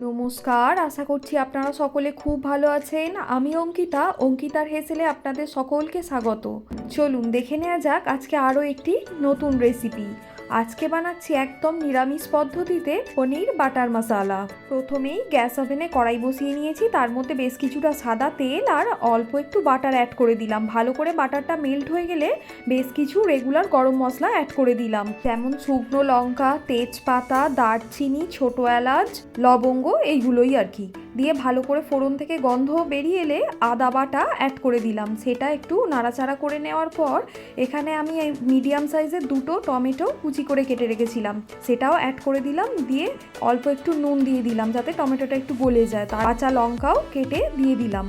নমস্কার, আশা করছি আপনারা সকলে খুব ভালো আছেন। আমি অঙ্কিতা, অঙ্কিতার হেসেলে আপনাদের সকলকে স্বাগত। চলুন, দেখে নেওয়া যাক আজকে আরও একটি নতুন রেসিপি আজকে বানাচ্ছি একদম নিরামিষ পদ্ধতিতে পনির বাটার মশালা। প্রথমেই গ্যাস ওভেনে কড়াই বসিয়ে নিয়েছি, তার মধ্যে বেশ কিছুটা সাদা তেল আর অল্প একটু বাটার অ্যাড করে দিলাম। ভালো করে বাটারটা মেল্ট হয়ে গেলে বেশ কিছু রেগুলার গরম মশলা অ্যাড করে দিলাম। যেমন শুকনো লঙ্কা, তেজপাতা, দারচিনি, ছোটো এলাচ, লবঙ্গ, এইগুলোই আর কি। দিয়ে ভালো করে ফোড়ন থেকে গন্ধ বেরিয়ে এলে আদা বাটা অ্যাড করে দিলাম। সেটা একটু নাড়াচাড়া করে নেওয়ার পর এখানে আমি মিডিয়াম সাইজের দুটো টমেটো কুচি করে কেটে রেখেছিলাম। সেটাও অ্যাড করে দিলাম, দিয়ে অল্প একটু নুন দিয়ে দিলাম যাতে টমেটোটা একটু গলে যায়। তার কাঁচা লঙ্কাও কেটে দিয়ে দিলাম।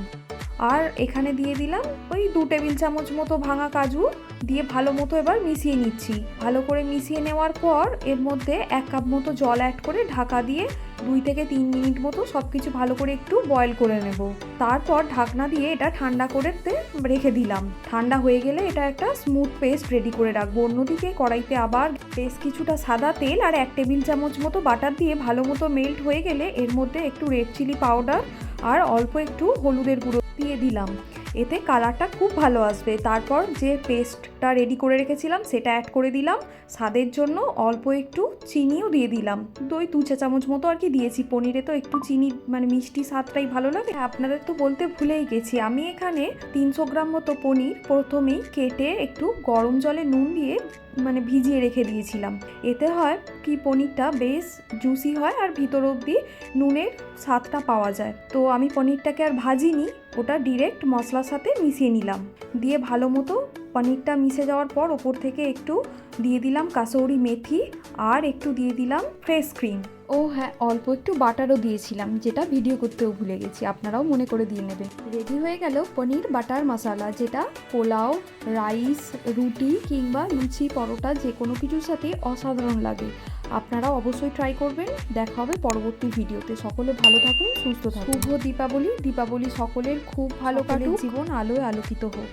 আর এখানে দিয়ে দিলাম ওই দু টেবিল চামচ মতো ভাঙা কাজু। দিয়ে ভালো মতো এবার মিশিয়ে নিচ্ছি। ভালো করে মিশিয়ে নেওয়ার পর এর মধ্যে এক কাপ মতো জল অ্যাড করে ঢাকা দিয়ে দুই থেকে তিন মিনিট মতো সব কিছু ভালো করে একটু বয়েল করে নেব। তারপর ঢাকনা দিয়ে এটা ঠান্ডা করতে রেখে দিলাম। ঠান্ডা হয়ে গেলে এটা একটা স্মুথ পেস্ট রেডি করে রাখব। অন্যদিকে কড়াইতে আবার বেশ কিছুটা সাদা তেল আর এক টেবিল চামচ মতো বাটার দিয়ে ভালো মতো মেল্ট হয়ে গেলে এর মধ্যে একটু রেড চিলি পাউডার আর অল্প একটু হলুদের গুঁড়ো দিয়ে দিলাম। এতে কালারটা খুব ভালো আসবে। তারপর যে পেস্টটা রেডি করে রেখেছিলাম, সেটা অ্যাড করে দিলাম। স্বাদের জন্য অল্প একটু চিনিও দিয়ে দিলাম। দই দু চা চামচ মতো আর কি দিয়েছি। পনিরে তো একটু চিনি মানে মিষ্টি স্বাদটাই ভালো লাগে আপনাদের তো বলতে ভুলেই গেছি, আমি এখানে তিনশো গ্রাম মতো পনির প্রথমেই কেটে একটু গরম জলে নুন দিয়ে মানে ভিজিয়ে রেখে দিয়েছিলাম। এতে হয় কি, পনিরটা বেশ জুসি হয় আর ভিতর অবধি নুনের স্বাদটা পাওয়া যায়। তো আমি পনিরটাকে আর ভাজিনি, ওটা ডিরেক্ট মশলার সাথে মিশিয়ে নিলাম। দিয়ে ভালো মতো পনিরটা মিশে যাওয়ার পর ওপর থেকে একটু দিয়ে দিলাম কাসৌরি মেথি আর একটু দিয়ে দিলাম ফ্রেশ ক্রিম। ও হ্যাঁ অল্প একটু বাটারও দিয়েছিলাম যেটা ভিডিও করতেও ভুলে গেছি আপনারাও মনে করে দিয়ে নেবেন। রেডি হয়ে গেল পনির বাটার মশালা যেটা পোলাও রাইস রুটি কিংবা লুচি পরোটা যে কোনো কিছুর সাথে অসাধারণ লাগে। আপনারা অবশ্যই ট্রাই করবেন। দেখা হবে পরবর্তী ভিডিওতে। সকলে ভালো থাকুন সুস্থ থাকুন। শুভ দীপাবলি। দীপাবলি সকলের খুব ভালো কাটুক। জীবন আলোয় আলোকিত হোক।